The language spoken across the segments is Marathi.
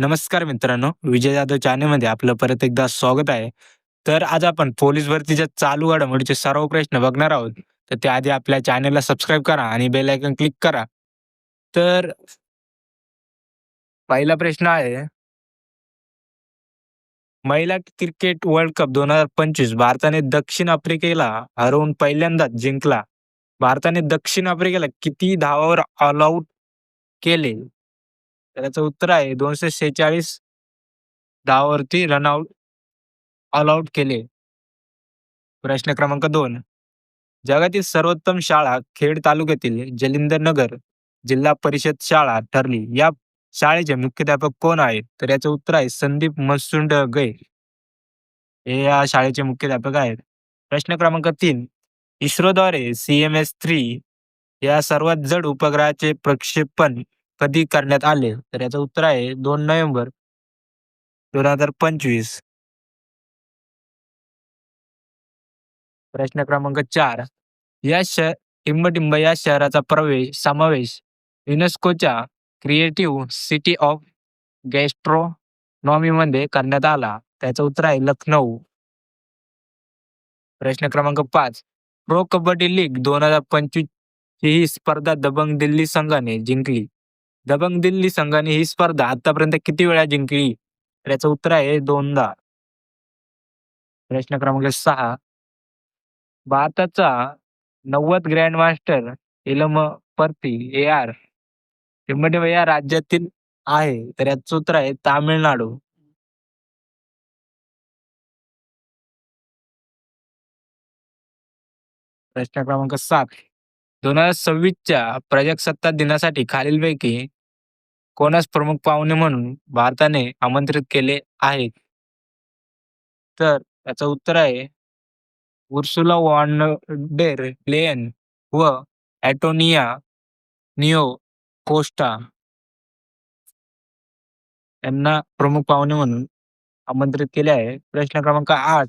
नमस्कार मित्रांनो, विजय जाधव चॅनलमध्ये आपलं परत एकदा स्वागत आहे. तर आज आपण पोलीस भरतीच्या चालू घडामोडीचे सर्व प्रश्न बघणार आहोत. तर त्याआधी आपल्या चॅनलला सबस्क्राईब करा आणि बेल आयकन क्लिक करा. तर पहिला प्रश्न आहे महिला क्रिकेट वर्ल्ड कप 2025 भारताने दक्षिण आफ्रिकेला हरवून पहिल्यांदाच जिंकला. भारताने दक्षिण आफ्रिकेला किती धावावर ऑल आउट केले? तर याचं उत्तर आहे 246 धावांवरती रन आउट ऑल आउट केले. प्रश्न क्रमांक दोन जगातील सर्वोत्तम शाळा खेड तालुक्यातील जलिंदर नगर जिल्हा परिषद शाळा ठरली. या शाळेचे मुख्याध्यापक कोण आहेत? तर याचं उत्तर आहे संदीप मसुंडगे. हे या शाळेचे मुख्याध्यापक आहेत. प्रश्न क्रमांक तीन इस्रोद्वारे सीएमएस-3 या सर्वात जड उपग्रहाचे प्रक्षेपण कधी करण्यात आले? तर याचं उत्तर आहे दोन नोव्हेंबर 2025. प्रश्न क्रमांक चार या शहर टिंबटिंब या शहराचा प्रवेश समावेश युनेस्कोच्या क्रिएटिव्ह सिटी ऑफ गॅस्ट्रोनॉमीमध्ये करण्यात आला. त्याचं उत्तर आहे लखनौ. प्रश्न क्रमांक पाच प्रो कबड्डी लीग 2025 ही स्पर्धा दबंग दिल्ली संघाने जिंकली. दबंग दिल्ली संघाने ही स्पर्धा आतापर्यंत किती वेळा जिंकली? तर याचं उत्तर आहे दोनदा. प्रश्न क्रमांक सहा भारताचा 90 ग्रँडमास्टर ए आर टिंबटिंब या राज्यातील आहे. तर याचं उत्तर आहे तामिळनाडू. प्रश्न क्रमांक सात दोन हजार सव्वीसच्या प्रजासत्ताक दिनासाठी खालीलपैकी कोणास प्रमुख पाहुणे म्हणून भारताने आमंत्रित केले आहे? तर त्याचं उत्तर आहे उर्सुला वॉन डेर लेयन व नियो कोस्टा यांना प्रमुख पाहुणे म्हणून आमंत्रित केले आहे. प्रश्न क्रमांक आठ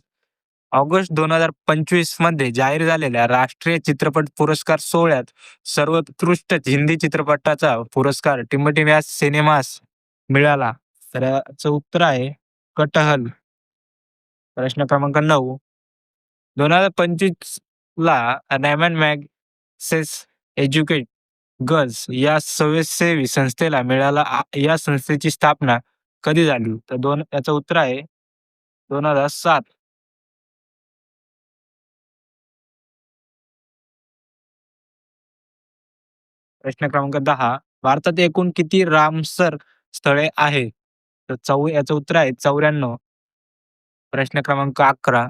ऑगस्ट 2025 मध्ये जाहीर झालेल्या राष्ट्रीय चित्रपट पुरस्कार सोहळ्यात सर्वोत्कृष्ट हिंदी चित्रपटाचा पुरस्कार टिमटी व्यास सिनेमास मिळाला. तर याचं उत्तर आहे कटहल. प्रश्न क्रमांक 9 2025 ला रॅमन मॅगसेस एज्युकेट गर्ल्स या स्वयंसेवी संस्थेला मिळाला. या संस्थेची स्थापना कधी झाली? तर दोन याचं उत्तर आहे 2007. प्रश्न क्रमांक दहा भारतात एकूण किती रामसर स्थळे आहेत? तर चौ याचं उत्तर आहे 94. प्रश्न क्रमांक 11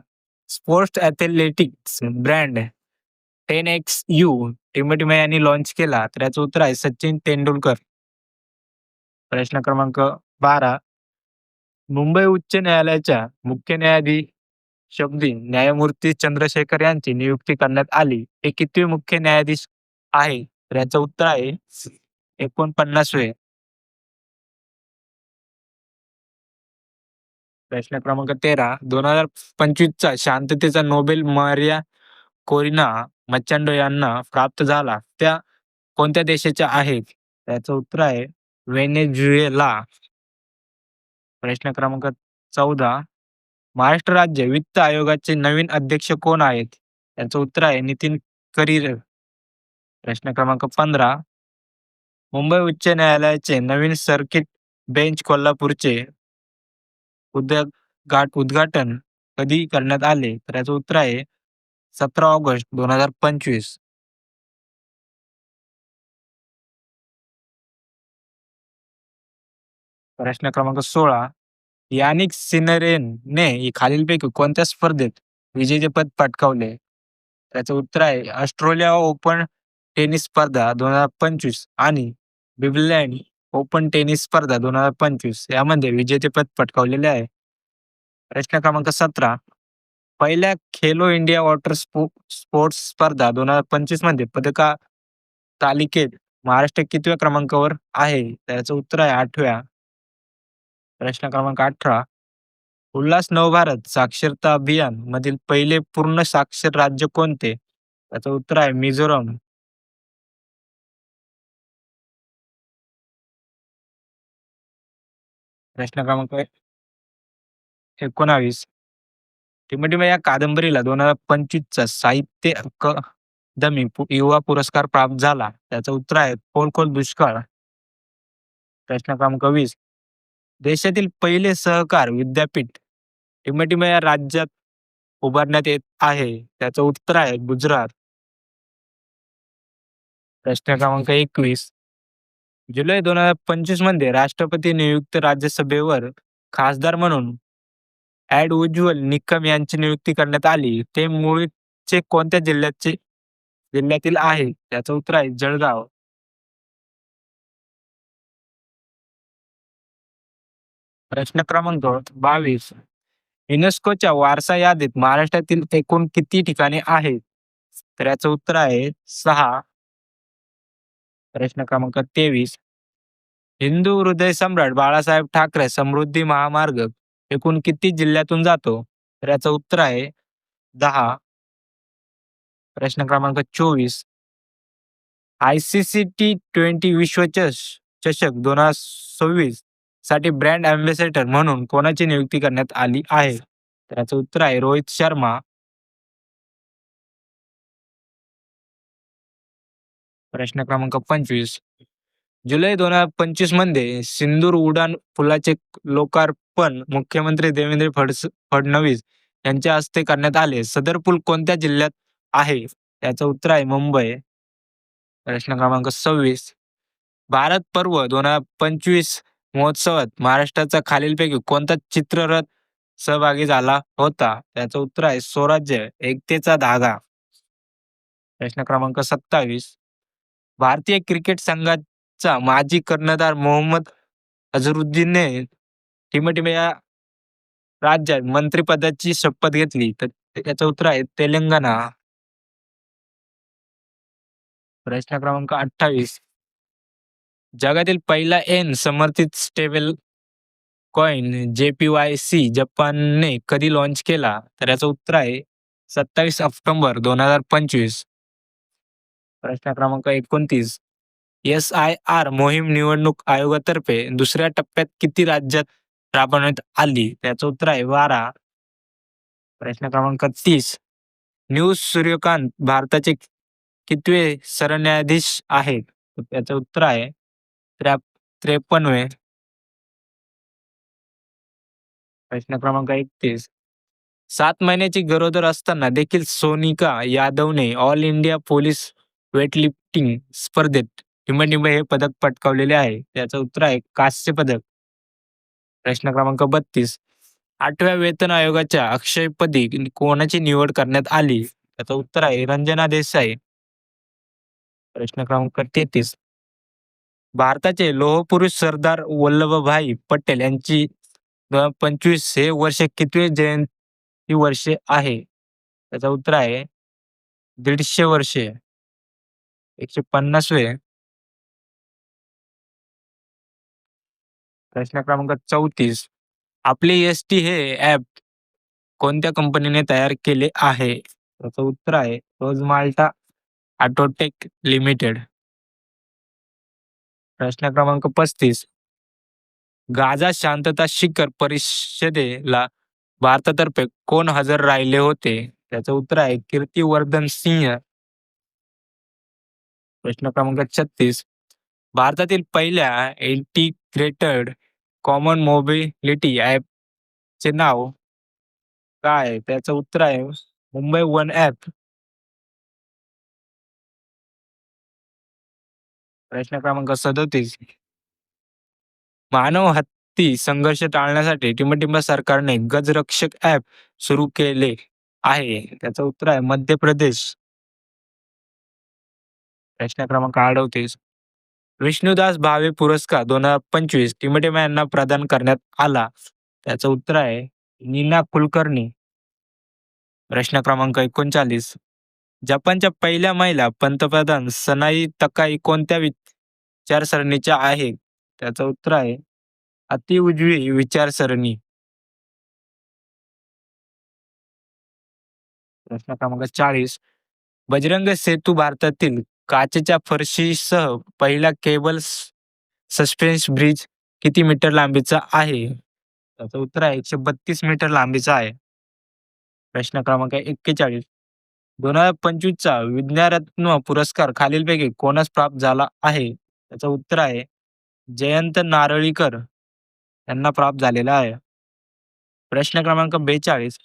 sports athletics brand ten X you टिमटिमे यांनी लॉन्च केला. तर याचं उत्तर आहे सचिन तेंडुलकर. प्रश्न क्रमांक 12 मुंबई उच्च न्यायालयाच्या मुख्य न्यायाधीशपदी न्यायमूर्ती चंद्रशेखर यांची नियुक्ती करण्यात आली. हे किती मुख्य न्यायाधीश आहे? तर याचं उत्तर आहे 49वे. प्रश्न क्रमांक 13 2025 चा शांततेचा नोबेल मारिया कोरिना मचाडो यांना प्राप्त झाला. त्या कोणत्या देशाच्या आहेत? त्याचं उत्तर आहे व्हेनेझुएला. प्रश्न क्रमांक 14 महाराष्ट्र राज्य वित्त आयोगाचे नवीन अध्यक्ष कोण आहेत? त्याचं उत्तर आहे नितीन करीर. प्रश्न क्रमांक 15 मुंबई उच्च न्यायालयाचे नवीन सर्किट बेंच कोल्हापूरचे उद्घाट उद्घाटन कधी करण्यात आले? तर याचं उत्तर आहे 17 ऑगस्ट 2025. प्रश्न क्रमांक 16 यानिक सिनरेने खालीलपैकी कोणत्या स्पर्धेत विजेतेपद पटकावले? त्याचं उत्तर आहे ऑस्ट्रेलिया ओपन टेनिस स्पर्धा 2025 आणि बिबलँड ओपन टेनिस स्पर्धा 2025 यामध्ये विजेतेपद पटकावलेले आहे. प्रश्न क्रमांक 17 पहिल्या खेलो इंडिया वॉटर स्पो स्पोर्ट्स स्पर्धा 2025 मध्ये पदका तालिकेत महाराष्ट्र कितव्या क्रमांकावर आहे? त्याचं उत्तर आहे आठव्या प्रश्न क्रमांक 18 उल्हास नवभारत साक्षरता अभियान मधील पहिले पूर्ण साक्षर राज्य कोणते? त्याचं उत्तर आहे मिझोरम. प्रश्न क्रमांक एकोणावीस. टिमटिम या कादंबरीला दोन हजार पंचवीसचा साहित्य अकादमी पु- युवा पुरस्कार प्राप्त झाला. त्याचं उत्तर आहे खोल खोल दुष्काळ. प्रश्न क्रमांक वीस. देशातील पहिले सहकार विद्यापीठ टिमटिम या राज्यात उभारण्यात येत आहे. त्याचं उत्तर आहे गुजरात. प्रश्न क्रमांक एकवीस. जुलै दोन हजार पंचवीसमध्ये राष्ट्रपती नियुक्त राज्यसभेवर खासदार म्हणून ऍड उज्ज्वल निकम यांची नियुक्ती करण्यात आली. ते मूळचे कोणत्या जिल्ह्याचे जिल्ह्यातील आहे? त्याचं उत्तर आहे जळगाव. प्रश्न क्रमांक बावीस. युनेस्कोच्या वारसा यादीत महाराष्ट्रातील एकूण किती ठिकाणे आहेत? तर याचं उत्तर आहे सहा. प्रश्न क्रमांक तेवीस. हिंदू हृदय सम्राट बाळासाहेब ठाकरे समृद्धी महामार्ग एकूण किती जिल्ह्यातून जातो? तर याचं उत्तर आहे दहा. प्रश्न क्रमांक चोवीस. I C C T twenty विश्वचष चषक दोन हजार सव्वीससाठी ब्रँड अँबॅसेडर म्हणून कोणाची नियुक्ती करण्यात आली आहे? तर याचं उत्तर आहे रोहित शर्मा. प्रश्न क्रमांक पंचवीस. जुलै दोन हजार पंचवीसमध्ये सिंदूर उडान पुलाचे लोकार्पण मुख्यमंत्री देवेंद्र फडस फडणवीस यांच्या हस्ते करण्यात आले. सदर पूल कोणत्या जिल्ह्यात आहे? याचं उत्तर आहे मुंबई. प्रश्न क्रमांक सव्वीस. भारत पर्व दोन हजार पंचवीस महोत्सवात महाराष्ट्राचा खालीलपैकी कोणता चित्ररथ सहभागी झाला होता? त्याचं उत्तर आहे स्वराज्य एकतेचा धागा. प्रश्न क्रमांक सत्तावीस. भारतीय क्रिकेट संघाचा माजी कर्णधार मोहम्मद अझरुद्दीनने टिमटिमे या राज्यात मंत्रिपदाची शपथ घेतली. तर त्याचं उत्तर आहे तेलंगणा. प्रश्न क्रमांक अठ्ठावीस. जगातील पहिला एन समर्थित स्टेबल कॉइन जेपीवाय सी जपानने कधी लॉन्च केला? तर याचं उत्तर आहे सत्तावीस ऑक्टोबर दोन हजार पंचवीस. प्रश्न क्रमांक एकोणतीस. एस आय आर मोहीम निवडणूक आयोगातर्फे दुसऱ्या टप्प्यात किती राज्यात राबवण्यात आली? त्याचं उत्तर आहे बारा. प्रश्न क्रमांक तीस. न्यूज सूर्यकांत भारताचे कितवे सरन्यायाधीश आहेत? त्याचं उत्तर आहे त्र्या त्रेपन्नवे प्रश्न क्रमांक एकतीस. सात महिन्याची गरोदर असताना देखील सोनिका यादवने ऑल इंडिया पोलीस वेटलिफ्टिंग स्पर्धेत टिंबटिंब हे पदक पटकावलेले आहे. त्याचं उत्तर आहे कांस्य पदक. प्रश्न क्रमांक बत्तीस. आठव्या वेतन आयोगाच्या अक्षयपदी कोणाची निवड करण्यात आली? त्याचं उत्तर आहे रंजना देसाई. प्रश्न क्रमांक तेहतीस. भारताचे लोहपुरुष सरदार वल्लभभाई पटेल यांची पंचवीस हे वर्ष कितवे जयंती वर्षे आहे? त्याचं उत्तर आहे दीडशे वर्षे. एकशे पन्नासवे प्रश्न क्रमांक चौतीस. आपले एस टी हे ऍप कोणत्या कंपनीने तयार केले आहे? त्याचं उत्तर आहे रोज माल्टा ऑटोटेक लिमिटेड. प्रश्न क्रमांक पस्तीस. गाझा शांतता शिखर परिषदेला भारतातर्फे कोण हजर राहिले होते? त्याचं उत्तर आहे कीर्तिवर्धन सिंह. प्रश्न क्रमांक छत्तीस. भारतातील पहिल्या इंटिग्रेटेड कॉमन मोबिलिटी ऍप चे नाव काय आहे? त्याचं उत्तर आहे मुंबई वन ऍप प्रश्न क्रमांक सदोतीस. मानव हत्ती संघर्ष टाळण्यासाठी टिंबटिंब सरकारने गजरक्षक ऍप सुरू केले आहे. त्याचं उत्तर आहे मध्य प्रदेश. प्रश्न क्रमांक अडवतीस विष्णुदास भावे पुरस्कार दोन हजार पंचवीस टिमटिम यांना प्रदान करण्यात आला. त्याचं उत्तर आहे नीना कुलकर्णी. प्रश्न क्रमांक एकोणचाळीस. जपानच्या पहिल्या महिला पंतप्रधान सनाई तकाई कोणत्या विचारसरणीच्या आहेत? त्याचं उत्तर आहे अतिउजवी विचारसरणी. प्रश्न क्रमांक चाळीस. बजरंग सेतू भारतातील काचेच्या फरशीसह पहिला केबल सस्पेन्स ब्रिज किती मीटर लांबीचा आहे? त्याचं उत्तर आहे एकशे बत्तीस मीटर लांबीचा आहे. प्रश्न क्रमांक एक्केचाळीस. दोन हजार पंचवीसचा विज्ञानरत्न पुरस्कार खालीलपैकी कोणास प्राप्त झाला आहे? त्याचं उत्तर आहे जयंत नारळीकर. यांना प्राप्त झालेला आहे. प्रश्न क्रमांक बेचाळीस.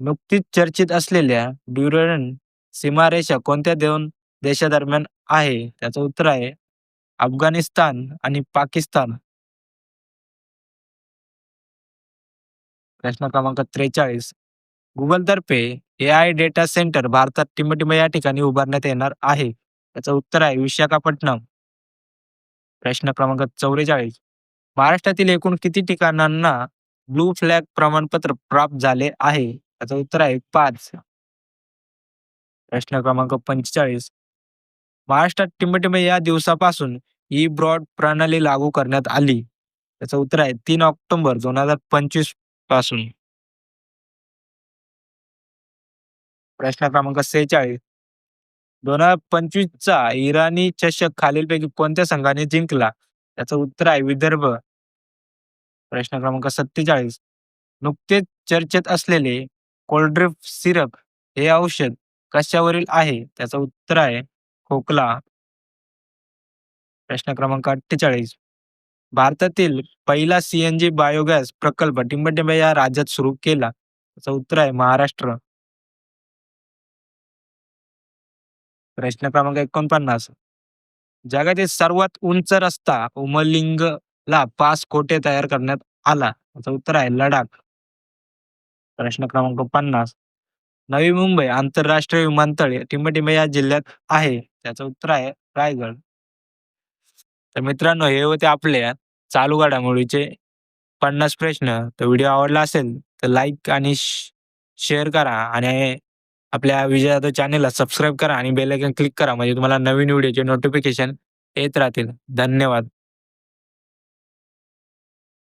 नुकतीच चर्चित असलेल्या ड्युरन सीमारेषा कोणत्या दोन देशादरम्यान आहे. त्याचं उत्तर आहे अफगाणिस्तान आणि पाकिस्तान. प्रश्न क्रमांक त्रेचाळीस. गुगलतर्फे ए आय डेटा सेंटर भारतात टिंबटिंब या ठिकाणी उभारण्यात येणार आहे. त्याचं उत्तर आहे विशाखापट्टणम. प्रश्न क्रमांक चौवेचाळीस. महाराष्ट्रातील एकूण किती ठिकाणांना ब्लू फ्लॅग प्रमाणपत्र प्राप्त झाले आहे? त्याचं उत्तर आहे पाच. प्रश्न क्रमांक पंचेचाळीस. महाराष्ट्रात टिंबटिंब या दिवसापासून ई ब्रॉड प्रणाली लागू करण्यात आली. त्याचं उत्तर आहे तीन ऑक्टोबर दोन हजार पंचवीसपासून. प्रश्न क्रमांक सेहेचाळीस. दोन हजार पंचवीसचा इराणी चषक खालीलपैकी कोणत्या संघाने जिंकला? त्याचं उत्तर आहे विदर्भ. प्रश्न क्रमांक सत्तेचाळीस. नुकतेच चर्चेत असलेले कोल्ड्रिफ सिरप हे औषध कशावरील आहे? त्याचं उत्तर आहे खोकला प्रश्न क्रमांक अठ्ठेचाळीस. भारतातील पहिला सीएनजी बायोगॅस प्रकल्प टिंबटिंब या राज्यात सुरू केला. त्याचं उत्तर आहे महाराष्ट्र. प्रश्न क्रमांक एकोणपन्नास. जगातील सर्वात उंच रस्ता उमलिंगला पाच कोटे तयार करण्यात आला. त्याचं उत्तर आहे लडाख. प्रश्न क्रमांक पन्नास. नवी मुंबई आंतरराष्ट्रीय विमानतळ टिंबटिंब या जिल्ह्यात आहे. त्याचं उत्तर आहे रायगड. तर मित्रांनो हे होते आपल्या चालू घडामोडीचे पन्नास प्रश्न. तर व्हिडिओ आवडला असेल तर लाईक आणि शेअर करा आणि आपल्या विजय जाधव चॅनेलला सबस्क्राईब करा आणि बेल आयकन क्लिक करा म्हणजे तुम्हाला नवीन व्हिडिओचे नोटिफिकेशन येत राहतील. धन्यवाद.